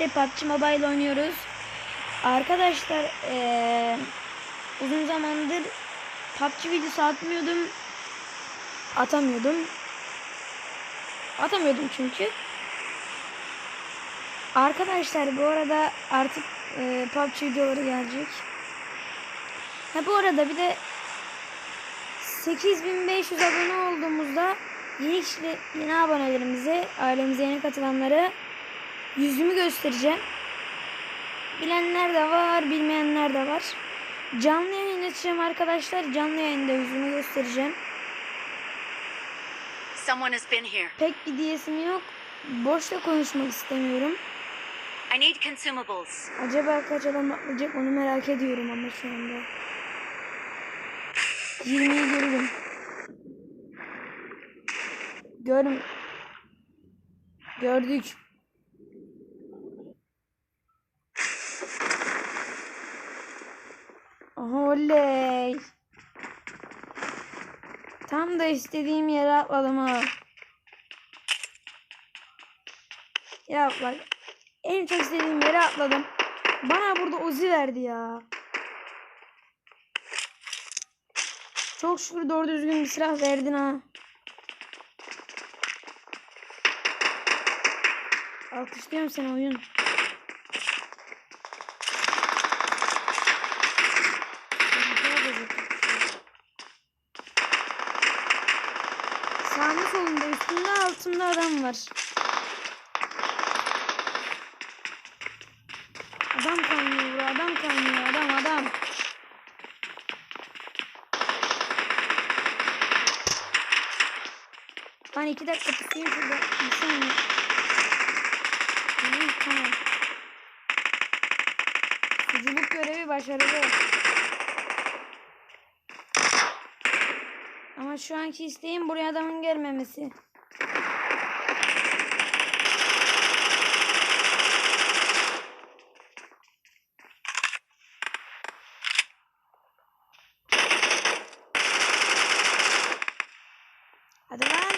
birlikte PUBG Mobile oynuyoruz. Arkadaşlar eee, uzun zamandır PUBG videosu atmıyordum. Atamıyordum. Atamıyordum çünkü. Arkadaşlar bu arada artık eee PUBG videoları gelecek. Ha bu arada bir de 8500 abone olduğumuzda yeni kişi, yeni abonelerimize, ailemize yeni katılanlara yüzümü göstereceğim. Bilenler de var, bilmeyenler de var. Canlı yayın açacağım arkadaşlar. Canlı yayında yüzümü göstereceğim. Someone has been here. Pek bir diyesim yok. Boşta konuşmak istemiyorum. I need consumables. Acaba kaç adam atlayacak onu merak ediyorum ama şu anda. 20'yi görürüm. Görüm. Gördük. Oley. Tam da istediğim yere atladım ha. Ya bak en çok istediğim yere atladım. Bana burada Uzi verdi ya. Çok şükür doğru düzgün bir silah verdin ha. Alkışlıyorum seni oyun. Sağında solunda üstünde altında adam var. Adam kaynıyor bura, adam kaynıyor, adam adam. Ben iki dakika tutayım şurada. Bir saniye. Tamam, tamam. Suculuk görevi başarılı. Ama şu anki isteğim buraya adamın gelmemesi. Hadi lan.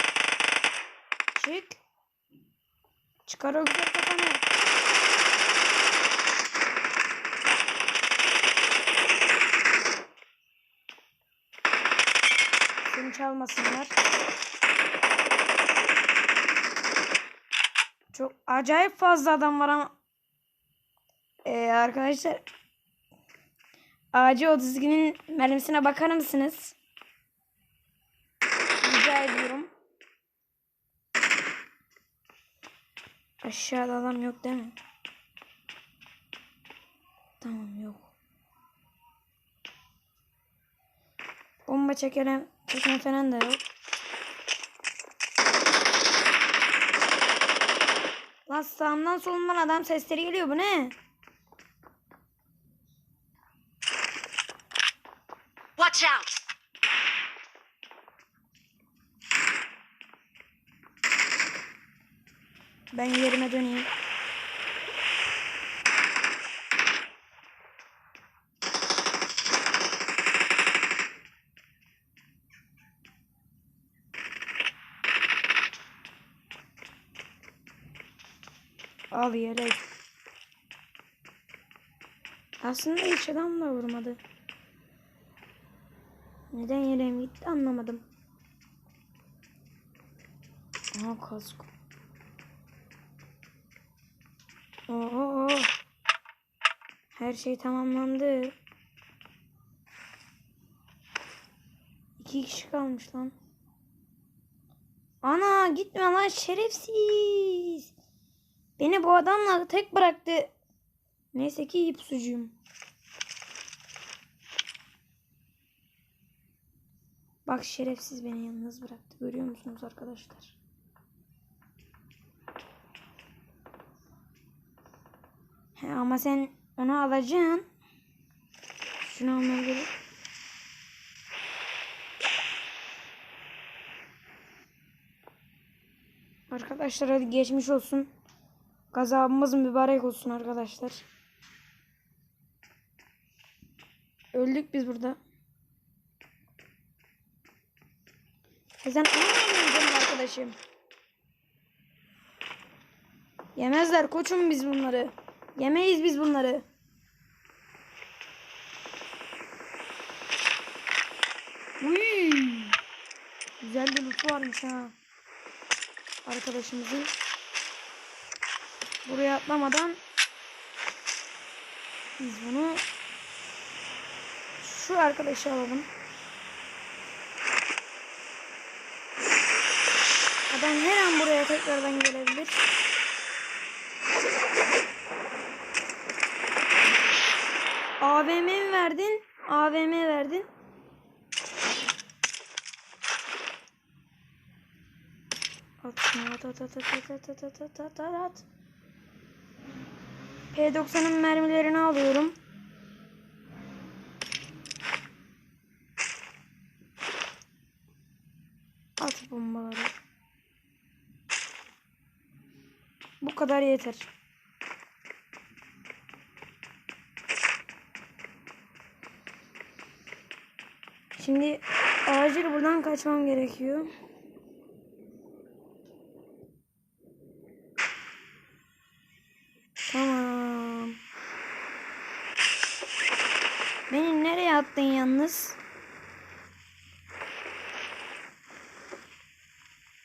Çık. Çıkar o güzel kafanı. Çalmasınlar. Çok acayip fazla adam var ama. Ee, arkadaşlar. AC-32'nin mermisine bakar mısınız? Rica ediyorum. Aşağıda adam yok değil mi? Tamam yok. Bomba çekerim, çeken falan da yok. Lan sağımdan solumdan adam sesleri geliyor bu ne? Watch out! Ben yerime döneyim. Al. Aslında hiç adam da vurmadı. Neden yeleğim gitti anlamadım. Aha kask. Oo. Her şey tamamlandı. İki kişi kalmış lan. Ana gitme lan şerefsiz. Beni bu adamla tek bıraktı. Neyse ki iyi pusucuyum. Bak şerefsiz beni yalnız bıraktı. Görüyor musunuz arkadaşlar? He, ama sen onu alacaksın. Şunu almaya gerek. Arkadaşlar hadi geçmiş olsun. Gazabımız mübarek olsun arkadaşlar. Öldük biz burada. E sen arkadaşım? Yemezler koçum biz bunları. Yemeyiz biz bunları. Uy. Güzel bir loot varmış ha. Arkadaşımızın. Buraya atlamadan biz bunu şu arkadaşı alalım. Adam her an buraya tekrardan gelebilir. AVM mi verdin? AVM verdin. At at at at at at at at at at at at. P90'ın mermilerini alıyorum. At bombaları. Bu kadar yeter. Şimdi acil buradan kaçmam gerekiyor. Tamam. Attın yalnız?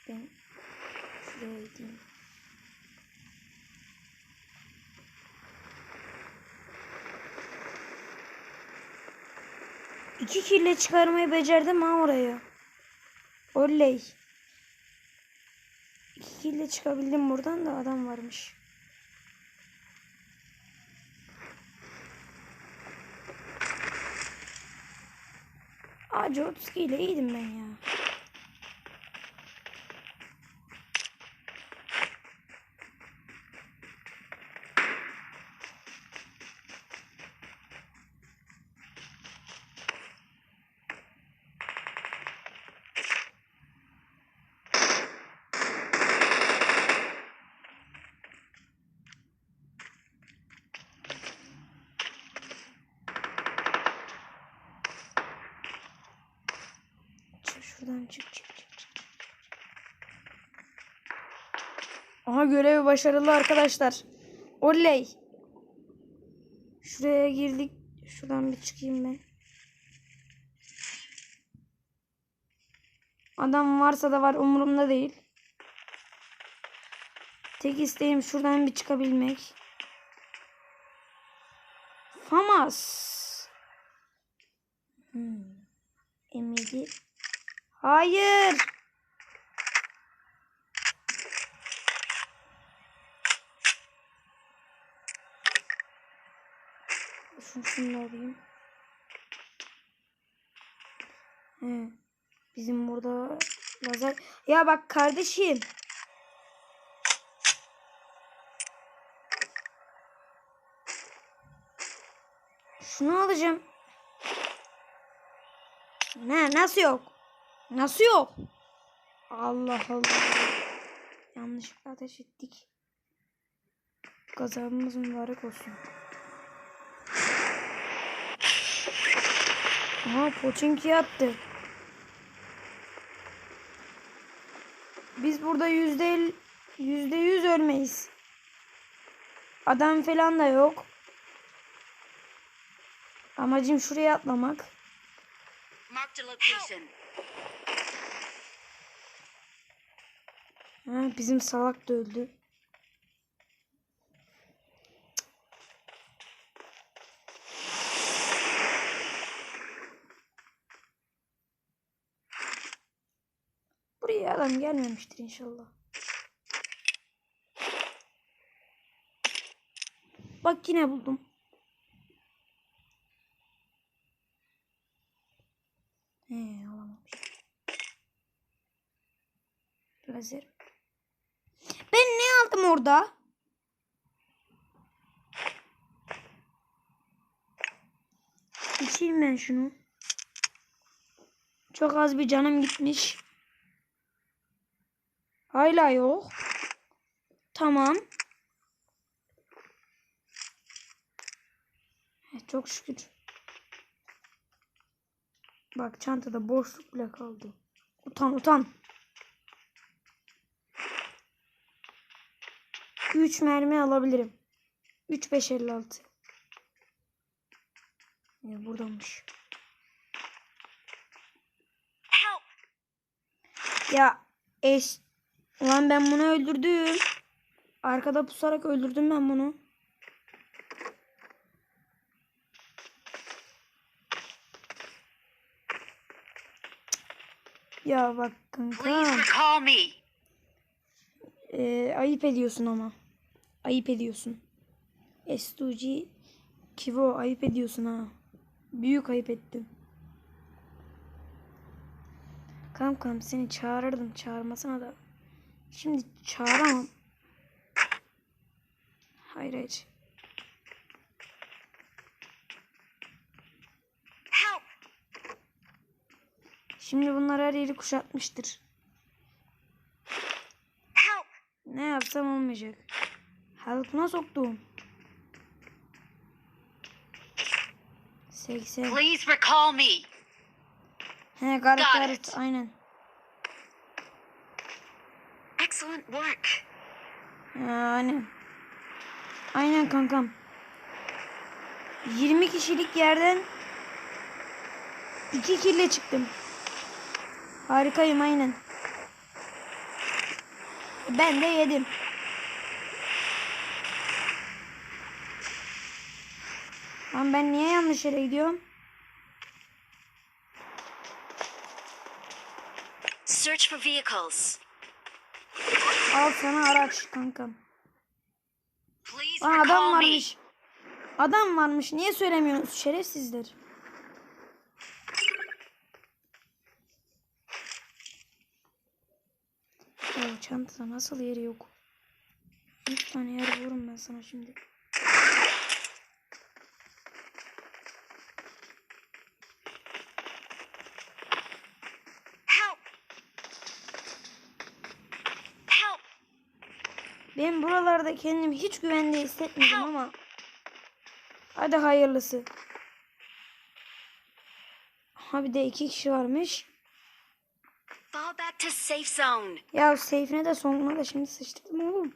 Ben şuraya gideyim. İki kille çıkarmayı becerdim ha oraya. Oley. İki kille çıkabildim buradan da adam varmış. Acı 32 ile iyiydim ben ya. Çık şuradan çık çık çık. çık. Aha görevi başarılı arkadaşlar. Oley. Şuraya girdik. Şuradan bir çıkayım ben. Adam varsa da var umurumda değil. Tek isteğim şuradan bir çıkabilmek. Famas. Hmm. Emili. Hayır. Şunu, şunu alayım. He. Bizim burada lazer. Ya bak kardeşim. Şunu alacağım. Ne nasıl yok? Nasıl yok? Allah Allah. Yanlışlıkla ateş ettik. Gazabımız mübarek olsun. Aha Poçinki attı. Biz burada yüzde yüzde yüz ölmeyiz. Adam falan da yok. Amacım şuraya atlamak. Ha, bizim salak da öldü. Buraya adam gelmemiştir inşallah. Bak yine buldum. He alamamış. Lazer. Ben ne aldım orada? İçeyim ben şunu. Çok az bir canım gitmiş. Hala yok. Tamam. Çok şükür. Bak çantada boşluk bile kaldı. Utan utan. 2-3 mermi alabilirim. 3 5 56. Ya buradanmış. Ya eş Ulan ben bunu öldürdüm. Arkada pusarak öldürdüm ben bunu. Ya bak kanka. Ee, ayıp ediyorsun ama. Ayıp ediyorsun. S2G Kivo ayıp ediyorsun ha. Büyük ayıp ettin. Kankam seni çağırırdım çağırmasına da. Şimdi çağıramam. Hayır hayır. Şimdi bunlar her yeri kuşatmıştır. Ne yapsam olmayacak. Halkına soktum. 80. Please recall me. He garip Got garip it. aynen. Excellent work. Yani. Aynen kankam. 20 kişilik yerden 2 kille çıktım. Harikayım aynen. Ben de yedim. Lan ben niye yanlış yere gidiyorum? Search for vehicles. Al sana araç kankam. Lan adam varmış. Adam varmış. Niye söylemiyorsunuz şerefsizler? Ya çantada nasıl yeri yok? Bir tane yer bulurum ben sana şimdi. Ben buralarda kendimi hiç güvende hissetmedim ama hadi hayırlısı. Ha bir de iki kişi varmış. Fall back to safe zone. Ya seyfine de sonuna da şimdi sıçtırdım oğlum.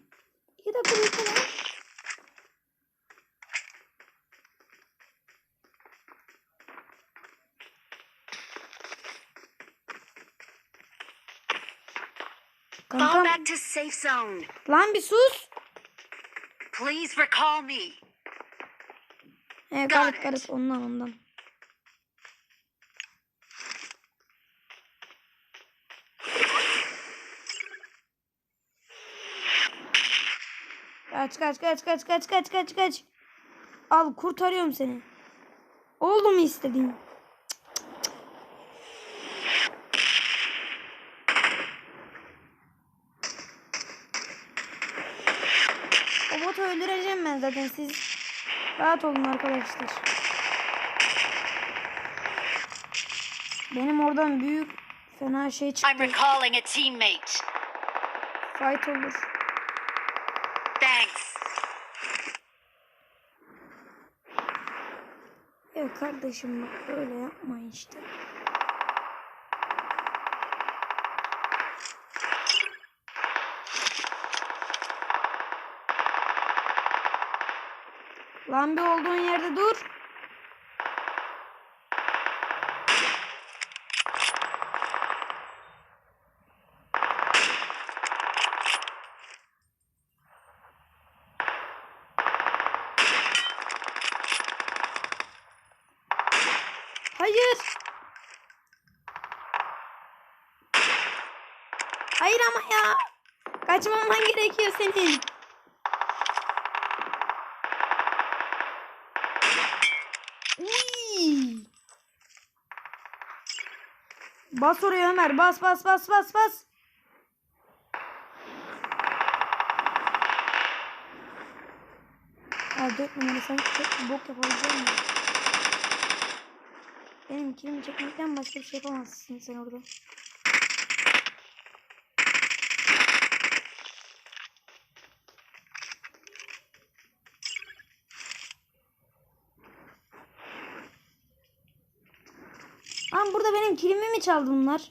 İki dakika bekle lan. Kankam back to safe zone. lan bir sus. Please recall me. He garip garip ondan ondan. Kaç kaç kaç kaç kaç kaç kaç kaç. Al kurtarıyorum seni. Oldu mu istediğin? O botu öldüreceğim ben zaten siz rahat olun arkadaşlar. Benim oradan büyük fena şey I'm çıktı. recalling a teammate. Fight olur. Thanks. Ya kardeşim bak öyle yapmayın işte. Lan bir olduğun yerde dur. Hayır. Hayır ama ya. Kaçmaman gerekiyor senin. Uy. Bas oraya Ömer. Bas bas bas bas bas. Ya dört numara sen çok bok yapabilecek misin? Benim kilimi çekmekten başka bir şey yapamazsın sen orada. Burada benim kilimi mi çaldı bunlar?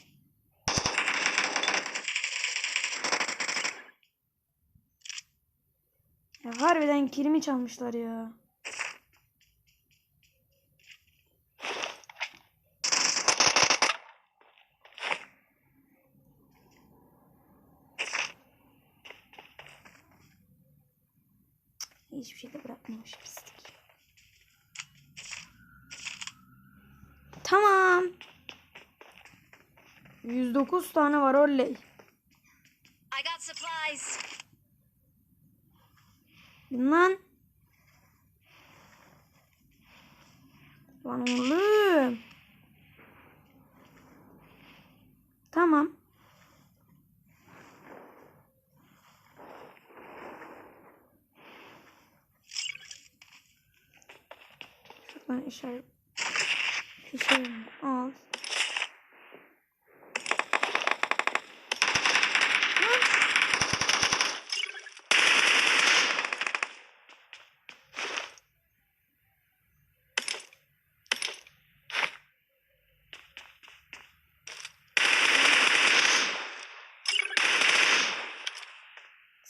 Harbiden kilimi çalmışlar ya. Hiçbir şey de bırakmamış pislik. Tamam. 109 tane var oley. I got supplies. Lan. Lan oğlum. Tamam. Şuradan işaret. İşaret al.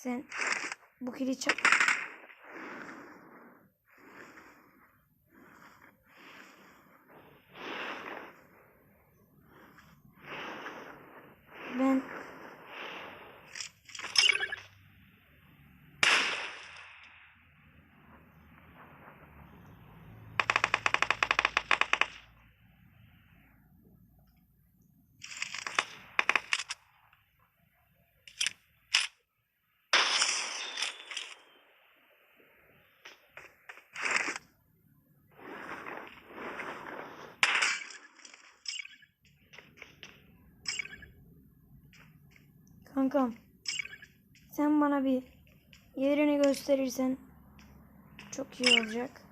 Sen bu kankam sen bana bir yerini gösterirsen çok iyi olacak.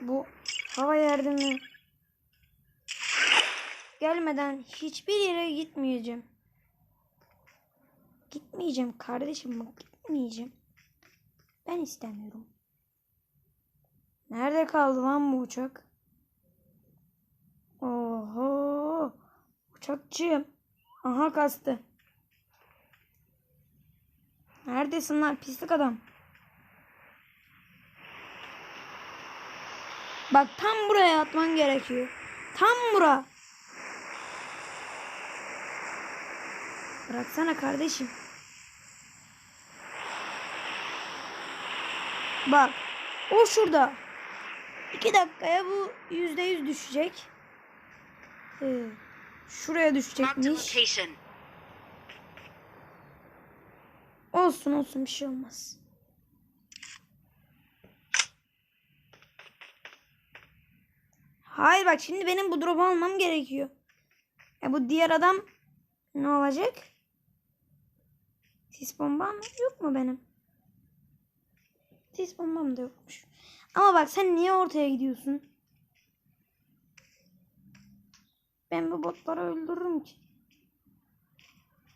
Bu hava yardımı gelmeden hiçbir yere gitmeyeceğim. Gitmeyeceğim kardeşim gitmeyeceğim. Ben istemiyorum. Nerede kaldı lan bu uçak? Oho. Uçakçıyım. Aha kastı. Neredesin lan pislik adam? Bak tam buraya atman gerekiyor. Tam bura. Bıraksana kardeşim. Bak. O şurada. İki dakikaya bu yüzde yüz düşecek. Ee, şuraya düşecekmiş. Olsun olsun bir şey olmaz. Hayır bak şimdi benim bu drop'u almam gerekiyor. E bu diğer adam ne olacak? Sis bombam yok mu benim? Sis bombam da yokmuş. Ama bak sen niye ortaya gidiyorsun? Ben bu botları öldürürüm ki.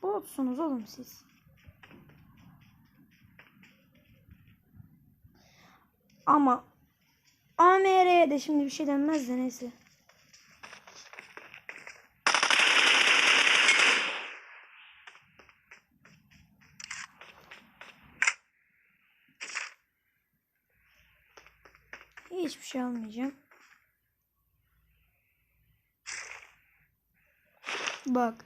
Botsunuz oğlum siz. Ama AMR'ye de şimdi bir şey denmez de neyse. Hiçbir şey almayacağım. Bak.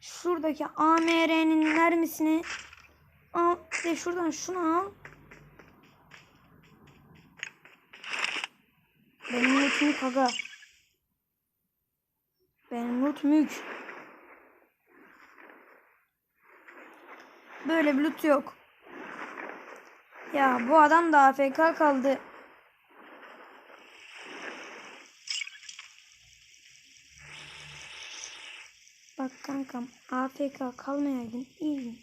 Şuradaki AMR'nin mermisini al. De şuradan şunu al. Benim loot mülk aga. Benim loot mülk. Böyle bir loot yok. Ya bu adam da AFK kaldı. Bak kankam AFK kalmayaydın iyiydi.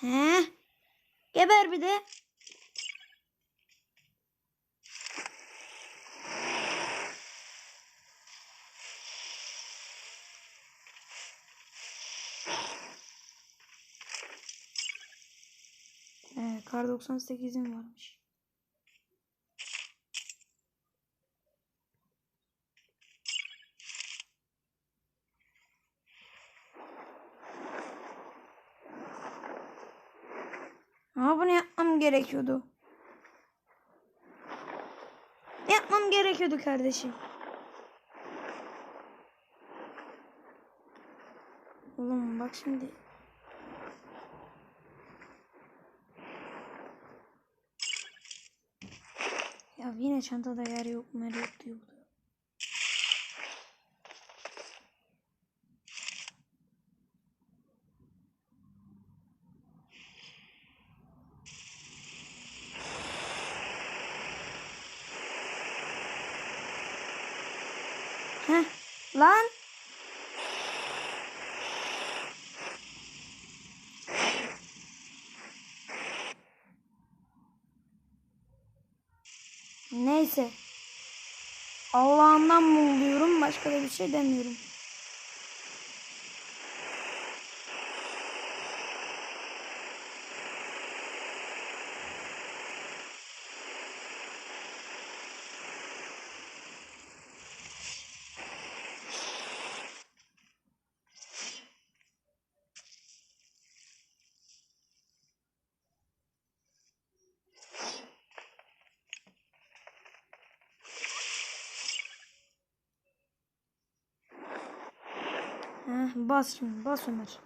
He? Geber bir de. Ee, kar 98'im varmış. Ama bunu yapmam gerekiyordu. Yapmam gerekiyordu kardeşim. Oğlum bak şimdi. Ya yine çantada yer yok mer yok diyor bu da. Heh, lan. Neyse. Allah'ından mı oluyorum? Başka da bir şey demiyorum. Bas şimdi. Bas Ömer.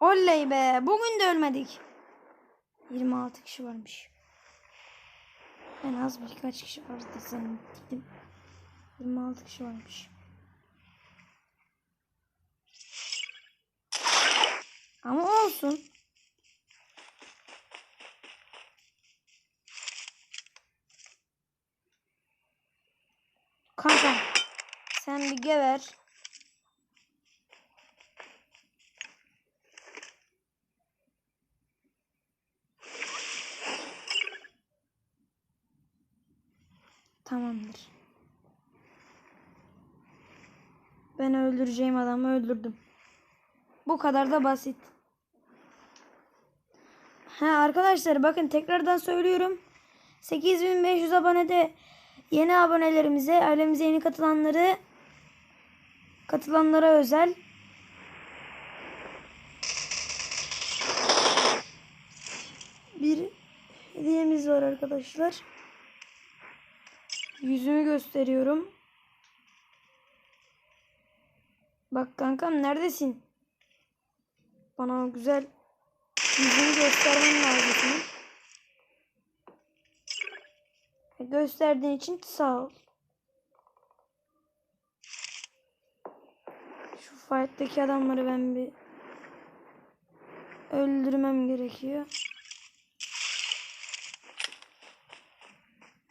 Oley be. Bugün de ölmedik. 26 kişi varmış. En az birkaç kişi vardı zannettim. 26 kişi varmış. Ama olsun. Kanka sen bir geber. Tamamdır. Ben öldüreceğim adamı öldürdüm. Bu kadar da basit. Ha arkadaşlar bakın tekrardan söylüyorum. 8500 abonede yeni abonelerimize, ailemize yeni katılanları katılanlara özel bir hediyemiz var arkadaşlar. Yüzümü gösteriyorum. Bak kankam neredesin? Bana güzel yüzünü göstermen lazım. Gösterdiğin için sağ ol. Şu fight'taki adamları ben bir öldürmem gerekiyor.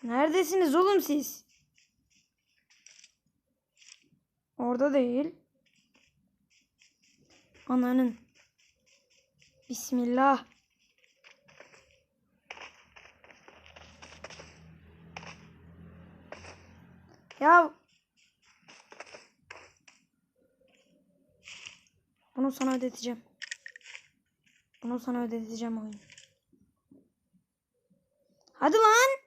Neredesiniz oğlum siz? Orada değil. Ananın. Bismillah. Ya bunu sana ödeteceğim. Bunu sana ödeteceğim oyun. Hadi lan.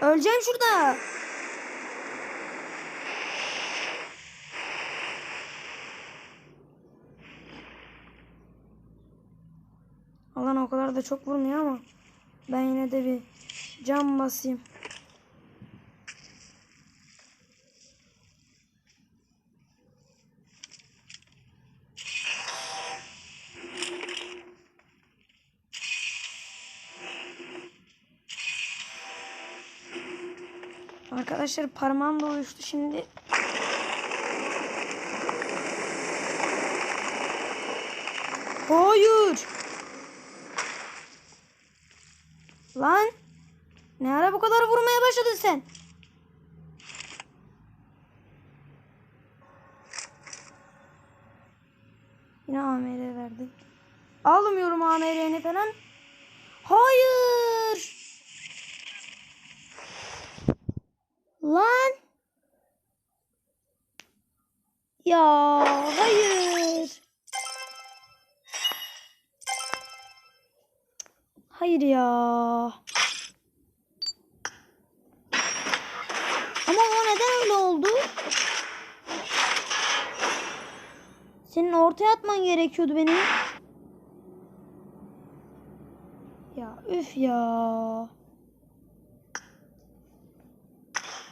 Öleceğim şurada. Alan o kadar da çok vurmuyor ama ben yine de bir cam basayım. Arkadaşlar parmağım da uyuştu şimdi. Hayır. Lan. Ne ara bu kadar vurmaya başladın sen? Yine AMR verdi. Almıyorum AMR'ni falan. Hayır. Lan. Ya hayır. Hayır ya. Ama o neden öyle oldu? Senin ortaya atman gerekiyordu beni. Ya üf ya.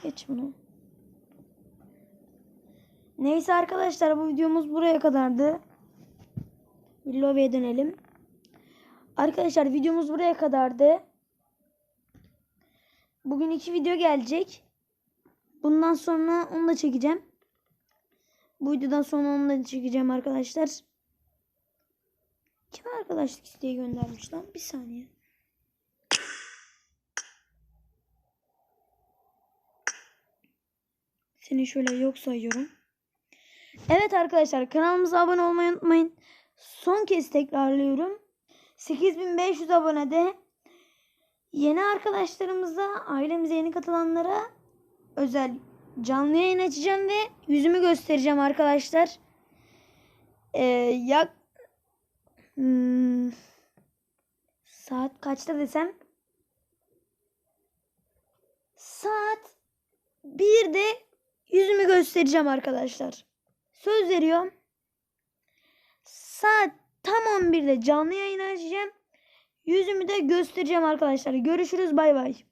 Geç bunu. Neyse arkadaşlar bu videomuz buraya kadardı. Bir lobiye dönelim. Arkadaşlar videomuz buraya kadardı. Bugün iki video gelecek. Bundan sonra onu da çekeceğim. Bu videodan sonra onu da çekeceğim arkadaşlar. Kim arkadaşlık isteği göndermiş lan? Bir saniye. Seni şöyle yok sayıyorum. Evet arkadaşlar kanalımıza abone olmayı unutmayın. Son kez tekrarlıyorum. 8500 abonede yeni arkadaşlarımıza, ailemize yeni katılanlara özel canlı yayın açacağım ve yüzümü göstereceğim arkadaşlar. Ee, yak Hmm, saat kaçta desem? Saat 1'de yüzümü göstereceğim arkadaşlar. Söz veriyorum. Saat tam 11'de canlı yayın açacağım. Yüzümü de göstereceğim arkadaşlar. Görüşürüz bay bay.